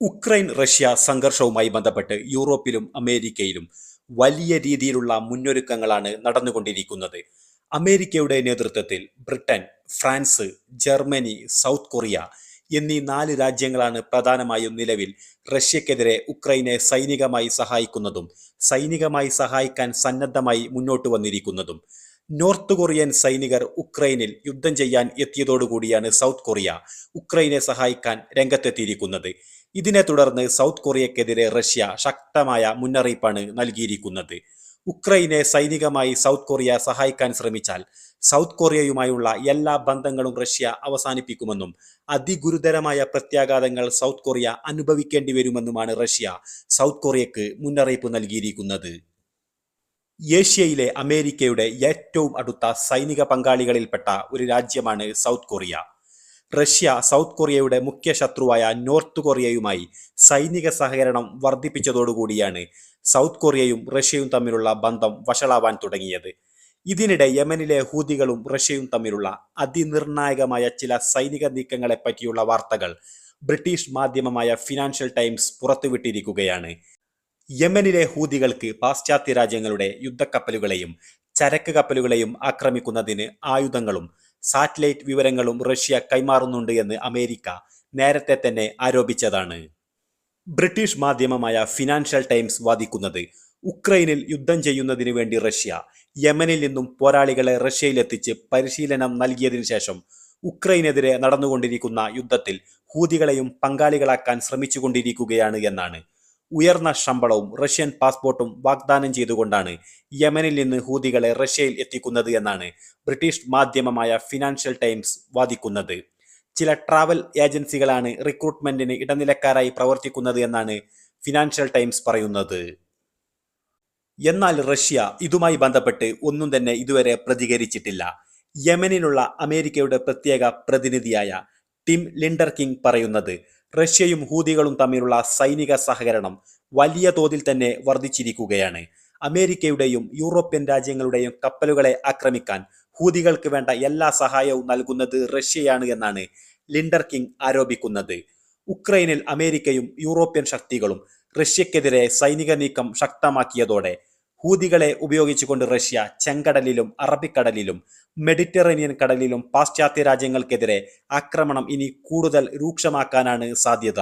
Ukraine Russia സംഘർഷവുമായി ബന്ധപ്പെട്ട് യൂറോപ്പിലും അമേരിക്കയിലും വലിയ രീതിയിലുള്ള മുന്നൊരുക്കങ്ങളാണ് നടന്നുകൊണ്ടിരിക്കുന്നത്. അമേരിക്കയുടെ നേതൃത്വത്തിൽ Britain France Germany South Korea എന്നീ നാല് രാജ്യങ്ങളാണ് പ്രധാനമായും നിലവിൽ റഷ്യക്കെതിരെ ഉക്രൈനെ സൈനികമായി സഹായിക്കുന്നതും സൈനികമായി സഹായിക്കാൻ സന്നദ്ധമായി മുന്നോട്ട് വന്നിരിക്കുന്നതും. നോർത്ത് കൊറിയൻ സൈനികർ ഉക്രൈനിൽ യുദ്ധം ചെയ്യാൻ എത്തിയതോടുകൂടിയാണ് സൗത്ത് കൊറിയ ഉക്രൈനെ സഹായിക്കാൻ രംഗത്തെത്തിയിരിക്കുന്നത്. ഇതിനെ തുടർന്ന് സൗത്ത് കൊറിയക്കെതിരെ റഷ്യ ശക്തമായ മുന്നറിയിപ്പാണ് നൽകിയിരിക്കുന്നത്. ഉക്രൈനെ സൈനികമായി സൗത്ത് കൊറിയ സഹായിക്കാൻ ശ്രമിച്ചാൽ സൗത്ത് കൊറിയയുമായുള്ള എല്ലാ ബന്ധങ്ങളും റഷ്യ അവസാനിപ്പിക്കുമെന്നും അതിഗുരുതരമായ പ്രത്യാഘാതങ്ങൾ സൗത്ത് കൊറിയ അനുഭവിക്കേണ്ടി വരുമെന്നുമാണ് റഷ്യ സൗത്ത് കൊറിയക്ക് മുന്നറിയിപ്പ് നൽകിയിരിക്കുന്നത്. ഏഷ്യയിലെ അമേരിക്കയുടെ ഏറ്റവും അടുത്ത സൈനിക പങ്കാളികളിൽപ്പെട്ട ഒരു രാജ്യമാണ് സൗത്ത് കൊറിയ. റഷ്യ സൗത്ത് കൊറിയയുടെ മുഖ്യ ശത്രുവായ നോർത്ത് കൊറിയയുമായി സൈനിക സഹകരണം വർദ്ധിപ്പിച്ചതോടുകൂടിയാണ് സൗത്ത് കൊറിയയും റഷ്യയും തമ്മിലുള്ള ബന്ധം വഷളാവാൻ തുടങ്ങിയത്. ഇതിനിടെ യമനിലെ ഹൂതികളും റഷ്യയും തമ്മിലുള്ള അതിനിർണായകമായ ചില സൈനിക നീക്കങ്ങളെ പറ്റിയുള്ള വാർത്തകൾ ബ്രിട്ടീഷ് മാധ്യമമായ ഫിനാൻഷ്യൽ ടൈംസ് പുറത്തുവിട്ടിരിക്കുകയാണ്. യമനിലെ ഹൂതികൾക്ക് പാശ്ചാത്യ രാജ്യങ്ങളുടെ യുദ്ധക്കപ്പലുകളെയും ചരക്ക് കപ്പലുകളെയും ആക്രമിക്കുന്നതിന് ആയുധങ്ങളും സാറ്റലൈറ്റ് വിവരങ്ങളും റഷ്യ കൈമാറുന്നുണ്ട് എന്ന് അമേരിക്ക നേരത്തെ തന്നെ ആരോപിച്ചതാണ്. ബ്രിട്ടീഷ് മാധ്യമമായ ഫിനാൻഷ്യൽ ടൈംസ് വാദിക്കുന്നത് ഉക്രൈനിൽ യുദ്ധം ചെയ്യുന്നതിന് വേണ്ടി റഷ്യ യമനിൽ നിന്നും പോരാളികളെ റഷ്യയിലെത്തിച്ച് പരിശീലനം നൽകിയതിനു ശേഷം ഉക്രൈനെതിരെ നടന്നുകൊണ്ടിരിക്കുന്ന യുദ്ധത്തിൽ ഹൂതികളെയും പങ്കാളികളാക്കാൻ ശ്രമിച്ചുകൊണ്ടിരിക്കുകയാണ് എന്നാണ് ഉയർന്ന ശമ്പളവും റഷ്യൻ പാസ്പോർട്ടും വാഗ്ദാനം ചെയ്തുകൊണ്ടാണ് യമനിൽ നിന്ന് ഹൂതികളെ റഷ്യയിൽ എത്തിക്കുന്നത് എന്നാണ് ബ്രിട്ടീഷ് മാധ്യമമായ ഫിനാൻഷ്യൽ ടൈംസ് വാദിക്കുന്നത്. ചില ട്രാവൽ ഏജൻസികളാണ് റിക്രൂട്ട്മെന്റിന് ഇടനിലക്കാരായി പ്രവർത്തിക്കുന്നത് എന്നാണ് ഫിനാൻഷ്യൽ ടൈംസ് പറയുന്നത്. എന്നാൽ റഷ്യ ഇതുമായി ബന്ധപ്പെട്ട് ഒന്നും തന്നെ ഇതുവരെ പ്രതികരിച്ചിട്ടില്ല. യമനിലുള്ള അമേരിക്കയുടെ പ്രത്യേക പ്രതിനിധിയായ ടിം ലിൻഡർ കിങ് പറയുന്നത് റഷ്യയും ഹൂതികളും തമ്മിലുള്ള സൈനിക സഹകരണം വലിയ തോതിൽ തന്നെ വർദ്ധിച്ചിരിക്കുകയാണ്. അമേരിക്കയുടെയും യൂറോപ്യൻ രാജ്യങ്ങളുടെയും കപ്പലുകളെ ആക്രമിക്കാൻ ഹൂതികൾക്ക് വേണ്ട എല്ലാ സഹായവും നൽകുന്നത് റഷ്യയാണ് എന്നാണ് ലിൻഡർ കിങ് ആരോപിക്കുന്നത്. ഉക്രൈനിൽ അമേരിക്കയും യൂറോപ്യൻ ശക്തികളും റഷ്യക്കെതിരെ സൈനിക നീക്കം ശക്തമാക്കിയതോടെ ഹൂതികളെ ഉപയോഗിച്ചുകൊണ്ട് റഷ്യ ചെങ്കടലിലും അറബിക്കടലിലും മെഡിറ്ററേനിയൻ കടലിലും പാശ്ചാത്യ രാജ്യങ്ങൾക്കെതിരെ ആക്രമണം ഇനി കൂടുതൽ രൂക്ഷമാക്കാനാണ് സാധ്യത.